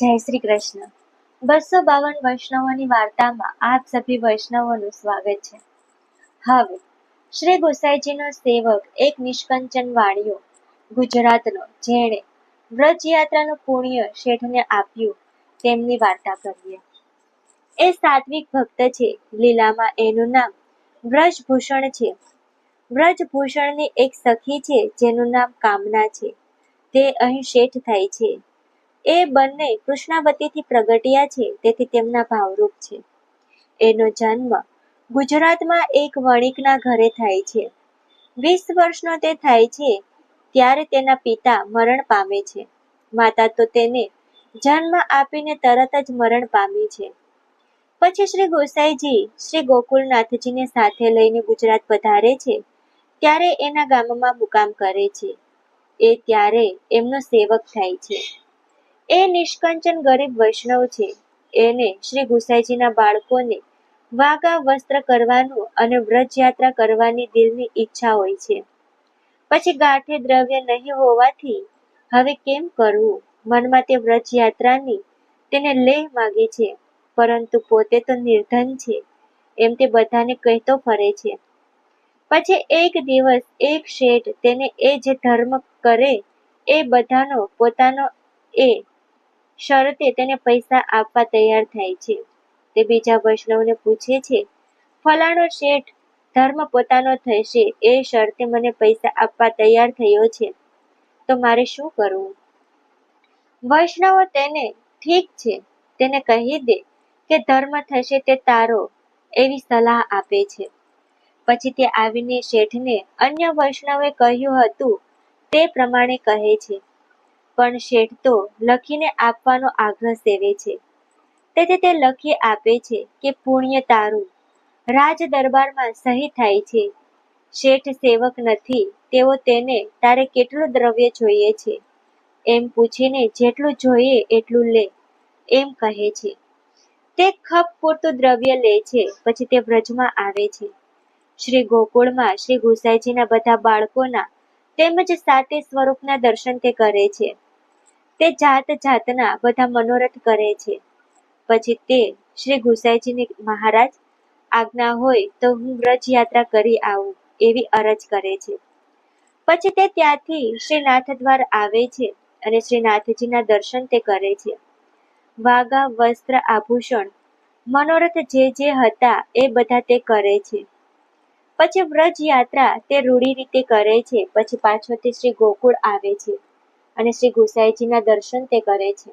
જય શ્રી કૃષ્ણ. બસો બાવન વૈષ્ણવોની વાર્તામાં આપ સભી વૈષ્ણવોનું સ્વાગત છે. હવે, શ્રી ગોસાઈજીનો સેવક એક નિષ્કંચન વાણિયો ગુજરાતનો, જેણે વ્રજયાત્રાનું પુણ્ય શેઠને આપ્યું, તેમની વાર્તા કરીએ. એ સાત્વિક ભક્ત છે, લીલામાં એનું નામ વ્રજભૂષણ છે. વ્રજભૂષણની એક સખી છે, જેનું નામ કામના છે. તે અહીં શેઠ થાય છે. એ બંને કૃષ્ણાવતીથી પ્રગટ્યા છે, તેથી તેમના ભાવરૂપ છે. એનો જન્મ ગુજરાતમાં એક વણિકના ઘરે થાય છે. વીસ વર્ષનો તે થાય છે, ત્યારે તેના પિતા મરણ પામે છે. માતા તો તેને જન્મ આપીને તરત જ મરણ પામી છે. પછી શ્રી ગોસાઈજી શ્રી ગોકુલનાથજીને સાથે લઈને ગુજરાત પધારે છે, ત્યારે એના ગામમાં મુકામ કરે છે. એ ત્યારે એમનો સેવક થાય છે. એ નિષ્કંચન ગરીબ વૈષ્ણવ છે. એને શ્રી ગુસાઈજીના બાળકોને વાગા વસ્ત્ર કરવાનું અને વ્રજ યાત્રા કરવાની દિલની ઈચ્છા હોય છે. પછી ગાંઠે દ્રવ્ય નહીં હોવાથી હવે કેમ કરવું? મનમાં તે વ્રજ યાત્રાની તેને લેહ માગે છે, પરંતુ પોતે તો નિર્ધન છે. એમ તે બધાને કહેતો ફરે છે. પછી એક દિવસ એક શેઠ તેને એ જે ધર્મ કરે એ બધાનો પોતાનો એ શરતે તેને પૈસા આપવા તૈયાર થાય છે. તે બીજા વૈષ્ણવને પૂછે છે, ફલાણો શેઠ ધર્મ પોતાનો થશે, એ શરતે મને પૈસા આપવા તૈયાર થયો છે. તો મારે શું કરવું? વૈષ્ણવો તેને, ઠીક છે, તેને કહી દે કે ધર્મ થશે તે તારો, એવી સલાહ આપે છે. પછી તે આવીને શેઠને અન્ય વૈષ્ણવે કહ્યું હતું, તે પ્રમાણે કહે છે પણ શેઠ તો લખીને આપવાનો આગ્રહ સેવે છે. તેથી તે લખી આપે છે કે પુણ્ય તારું. રાજ દરબારમાં સહી થાય છે. શેઠ સેવક નથી, તેઓ તેને તારે કેટલું દ્રવ્ય જોઈએ છે? એમ પૂછીને જેટલું જોઈએ એટલું લે, એમ કહે છે. તે ખપ પૂરતું દ્રવ્ય લે છે, પછી તે વ્રજમાં આવે છે. શ્રી ગોકુળમાં શ્રી ગુસાઈજીના બધા બાળકોના તેમજ સાતે સ્વરૂપના દર્શન તે કરે છે. તે જાત જાતના બધા મનોરથ કરે છે. પછી તે શ્રી ગુસાઈજીને મહારાજ, આજ્ઞા હોય તો હું વ્રજ યાત્રા કરી આવું, એવી અરજ કરે છે. પછી તે ત્યાંથી શ્રી નાથ દ્વાર આવે છે અને શ્રી નાથજીના દર્શન તે કરે છે. વાગા વસ્ત્ર, આભૂષણ, મનોરથ જે જે હતા એ બધા તે કરે છે. પછી વ્રજ યાત્રા તે રૂઢી રીતે કરે છે. પછી પાછો તે શ્રી ગોકુળ આવે છે. અને શ્રી ગુસાઈજીના દર્શન તે કરે છે.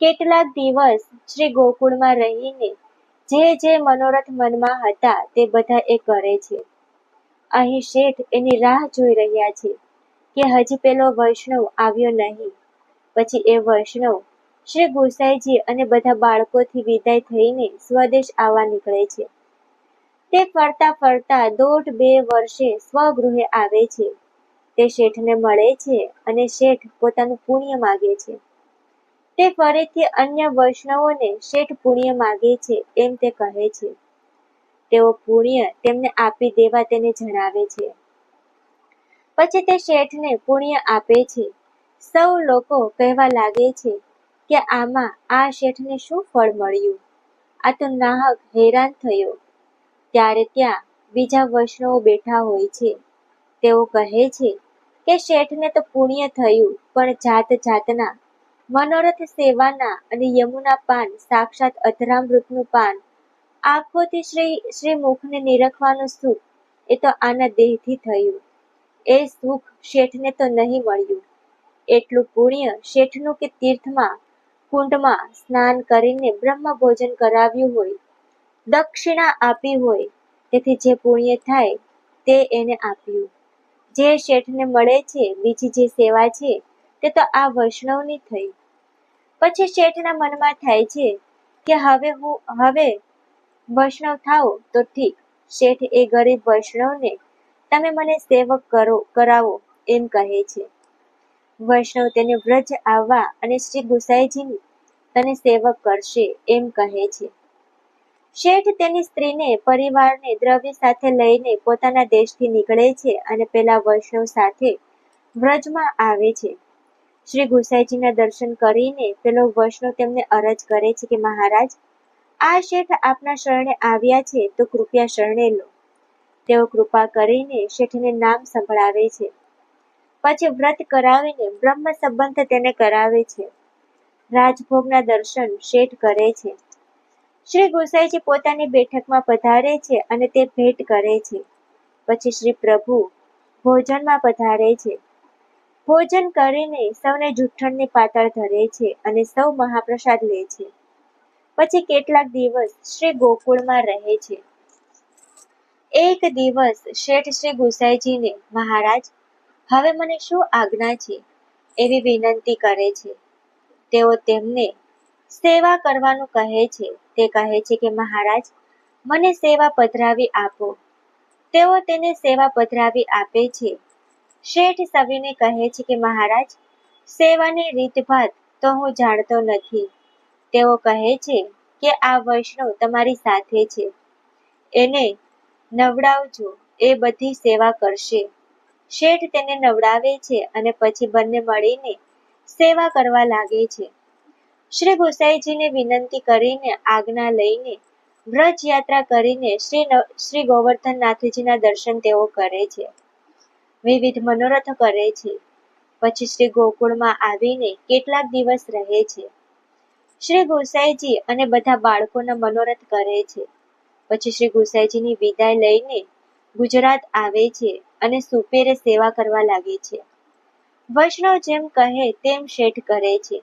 કેટલાક દિવસ શ્રી ગોકુળમાં રહીને જે જે મનોરથ મનમાં હતા તે બધા એ કરે છે. અહીં શેઠ એની રાહ જોઈ રહ્યા છે કે હજી પેલો વૈષ્ણવ આવ્યો નહીં. પછી એ વૈષ્ણવ શ્રી ગુસાઈજી અને બધા બાળકોથી વિદાય થઈને સ્વદેશ આવવા નીકળે છે. તે ફરતા ફરતા દોઢ બે વર્ષે સ્વગૃહે આવે છે. તે શેઠને મળે છે અને શેઠ પોતાનું પુણ્ય માગે છે. તે ફરીથી અન્ય વૈષ્ણવોને શેઠ પુણ્ય માગે છે એમ તે કહે છે. તેઓ પુણ્ય તેમને આપી દેવા તેને જણાવે છે. પછી તે શેઠને પુણ્ય આપે છે. સૌ લોકો કહેવા લાગે છે કે આમાં આ શેઠને શું ફળ મળ્યું? આ તો નાહક હેરાન થયો. ત્યારે ત્યાં બીજા વૈષ્ણવો બેઠા હોય છે. તેઓ કહે છે કે શેઠને તો પુણ્ય થયું, પણ જાત જાતના, મનોરથ સેવાના અને યમુના પાન, સાક્ષાત અધરામૃતનું પાન. આંખોથી શ્રી શ્રી મુખને નિરખવાનું સુખ, એ તો આના દેહથી થયું. એ સુખ શેઠને તો નહીં મળ્યું. એટલું પુણ્ય શેઠનું કે તીર્થમાં, કુંડમાં સ્નાન કરીને બ્રહ્મ ભોજન કરાવ્યું હોય, દક્ષિણા આપી હોય, તેથી જે પુણ્ય થાય, તે એને આપ્યું. જે શેઠને મળે છે, બીજી જે સેવા છે, તે તો આ વૈષ્ણવની થઈ. પછી શેઠના મનમાં થાય છે કે હવે હું, હવે વૈષ્ણવ થાઓ તો ઠીક. શેઠ એ ગરીબ વૈષ્ણવને, તમે મને સેવક કરો, કરાવો, એમ કહે છે. વૈષ્ણવ તેને વ્રજ આવવા અને શ્રી ગુસાઈજી તને સેવક કરશે, એમ કહે છે. શેઠ તેની સ્ત્રીને પરિવારને દ્રવ્ય સાથે લઈને પોતાના દેશથી નીકળે છે અને પેલા વૈષ્ણવ સાથે વ્રજમાં આવે છે. શ્રી ગુસાઈજીના દર્શન કરીને પેલો વૈષ્ણવ તેમને અરજ કરે છે કે મહારાજ, આ શેઠ આપના શરણે આવ્યા છે તો કૃપયા શરણે લો. તેઓ કૃપા કરીને શેઠને નામ સંભળાવે છે. પછી વ્રત કરાવીને બ્રહ્મ સંબંધ તેને કરાવે છે. રાજભોગના દર્શન શેઠ કરે છે. શ્રી ગુસાઈજી પોતાની બેઠકમાં પધારે છે અને તે ભેટ કરે છે. પછી શ્રી પ્રભુ ભોજનમાં પધારે છે. ભોજન કરીને સૌને જુઠ્ઠણની પાતળ ધરે છે અને સૌ મહાપ્રસાદ લે છે. પછી કેટલાક દિવસ શ્રી ગોકુળમાં રહે છે. એક દિવસ શેઠ શ્રી ગુસાઈજીને, મહારાજ, હવે મને શું આજ્ઞા છે? એવી વિનંતી કરે છે. તેઓ તેમને સેવા કરવાનું કહે છે. તે કહે છે કે, મહારાજ, મને સેવા પધરાવી આપો. તેઓ તેને સેવા પધરાવી આપે છે. શેઠ સવિને કહે છે કે, મહારાજ, સેવાની રીતભાત તો હું જાણતો નથી. તેઓ કહે છે કે, આ વૈષ્ણવ તમારી સાથે છે. એને નવડાવજો. એ બધી સેવા કરશે. શેઠ તેને નવડાવે છે અને પછી બંને મળીને સેવા કરવા લાગે છે. શ્રી ગોસાઈજીને વિનંતી કરીને આજ્ઞા લઈને વ્રજ યાત્રા કરીને શ્રી શ્રી ગોવર્ધનનાથજીના દર્શન તેઓ કરે છે. વિવિધ મનોરથ કરે છે. પછી શ્રી ગોકુળમાં આવીને કેટલાક દિવસ રહે છે. શ્રી ગોસાઈજી અને બધા બાળકોના મનોરથ કરે છે. પછી શ્રી ગોસાઈજીની વિદાય લઈને ગુજરાત આવે છે અને સુપેરે સેવા કરવા લાગે છે. વૈષ્ણવ જેમ કહે તેમ શેઠ કરે છે.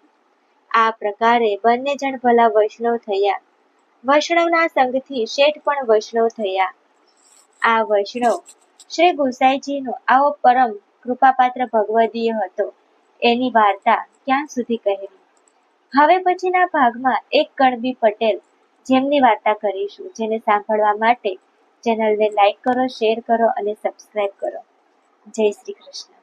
આ પ્રકારે બંને જણ ભલા વૈષ્ણવ થયા. વૈષ્ણવના સંગથી શેઠ પણ વૈષ્ણવ થયા. આ વૈષ્ણવ શ્રી ગુસાઈજીનો આવો પરમ કૃપાપાત્ર ભગવદીય હતો. એની વાર્તા ક્યાં સુધી કહેવી? હવે પછીના ભાગમાં એક કણબી પટેલ જેમની વાર્તા કરીશું, જેને સાંભળવા માટે ચેનલને લાઈક કરો, શેર કરો અને સબસ્ક્રાઈબ કરો. જય શ્રી કૃષ્ણ.